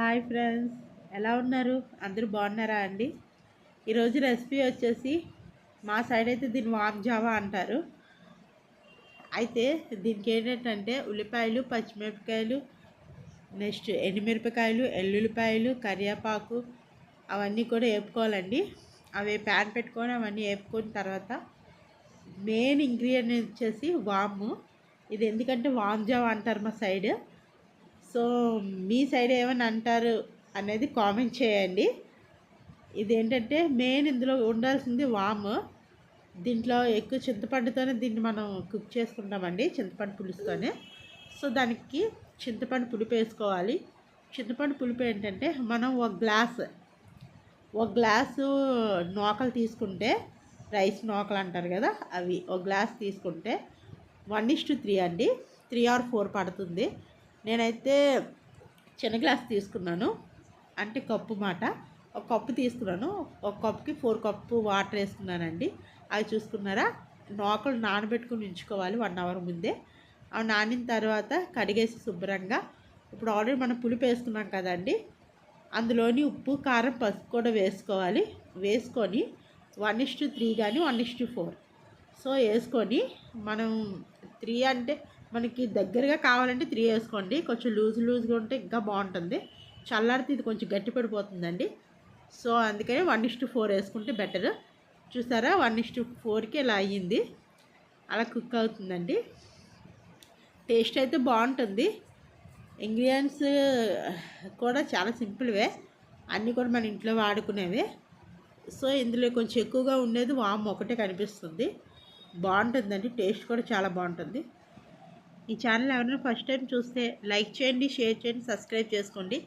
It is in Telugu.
హాయ్ ఫ్రెండ్స్ ఎలా ఉన్నారు? అందరూ బాగున్నారా అండి? ఈరోజు రెసిపీ వచ్చేసి మా సైడ్ అయితే దీన్ని వామ్ జావా అంటారు. అయితే దీనికి ఏంటంటే ఉల్లిపాయలు పచ్చిమిరపకాయలు నెక్స్ట్ ఎండుమిరపకాయలు ఎల్లుల్లిపాయలు కరివేపాకు అవన్నీ కూడా వేపుకోవాలండి. అవి ప్యాన్ పెట్టుకొని అవన్నీ వేపుకున్న తర్వాత మెయిన్ ఇంగ్రీడియంట్ వచ్చేసి వాము. ఇది ఎందుకంటే వామ్ జావా అంటారు మా సైడ్. సో మీ సైడ్ ఏమని అంటారు అనేది కామెంట్ చేయండి. ఇదేంటంటే మెయిన్ ఇందులో ఉండాల్సింది వాము. దీంట్లో ఎక్కువ చింతపండుతోనే దీన్ని మనం కుక్ చేసుకుంటామండి చింతపండు పులుసుతోనే. సో దానికి చింతపండు పులుపు వేసుకోవాలి. చింతపండు పులుపు ఏంటంటే మనం ఒక గ్లాస్ ఒక గ్లాసు నూకలు తీసుకుంటే రైస్ నూకలు అంటారు కదా అవి ఒక గ్లాస్ తీసుకుంటే వన్ ఇస్ టు త్రీ అండి. త్రీ ఆర్ ఫోర్ పడుతుంది. నేనైతే చిన్న గ్లాస్ తీసుకున్నాను. అంటే కప్పు మాట. ఒక కప్పు తీసుకున్నాను. ఒక కప్పుకి ఫోర్ కప్పు వాటర్ వేసుకున్నానండి. అవి చూసుకున్నారా? నోకలు నానబెట్టుకుని ఉంచుకోవాలి వన్ అవర్ ముందే. అవి నానిన తర్వాత కడిగేసి శుభ్రంగా ఇప్పుడు ఆల్రెడీ మనం పులుపు వేసుకున్నాం కదండి. అందులోని ఉప్పు కారం పసుపు కూడా వేసుకోవాలి. వేసుకొని వన్ ఇస్ టు త్రీ కానీ one is to four. So వేసుకొని మనం త్రీ అంటే మనకి దగ్గరగా కావాలంటే త్రీ వేసుకోండి. కొంచెం లూజ్ లూజ్గా ఉంటే ఇంకా బాగుంటుంది. చల్లారితే ఇది కొంచెం గట్టి పడిపోతుందండి. సో అందుకని వన్ ఇస్ టు ఫోర్ వేసుకుంటే బెటర్ చూసారా? వన్ ఇస్ టు ఫోర్కి ఇలా అయ్యింది. అలా కుక్ అవుతుందండి. టేస్ట్ అయితే బాగుంటుంది. ఇంగ్రీడియంట్స్ కూడా చాలా సింపుల్వే అన్నీ కూడా మన ఇంట్లో వాడుకునేవే. సో ఇందులో కొంచెం ఎక్కువగా ఉండేది వామ్. ఒకటే కనిపిస్తుంది. బాగుంటుందండి. టేస్ట్ కూడా చాలా బాగుంటుంది. ఈ ఛానల్ ఎవరైనా ఫస్ట్ టైం చూస్తే లైక్ చేయండి షేర్ చేయండి సబ్స్క్రైబ్ చేసుకోండి.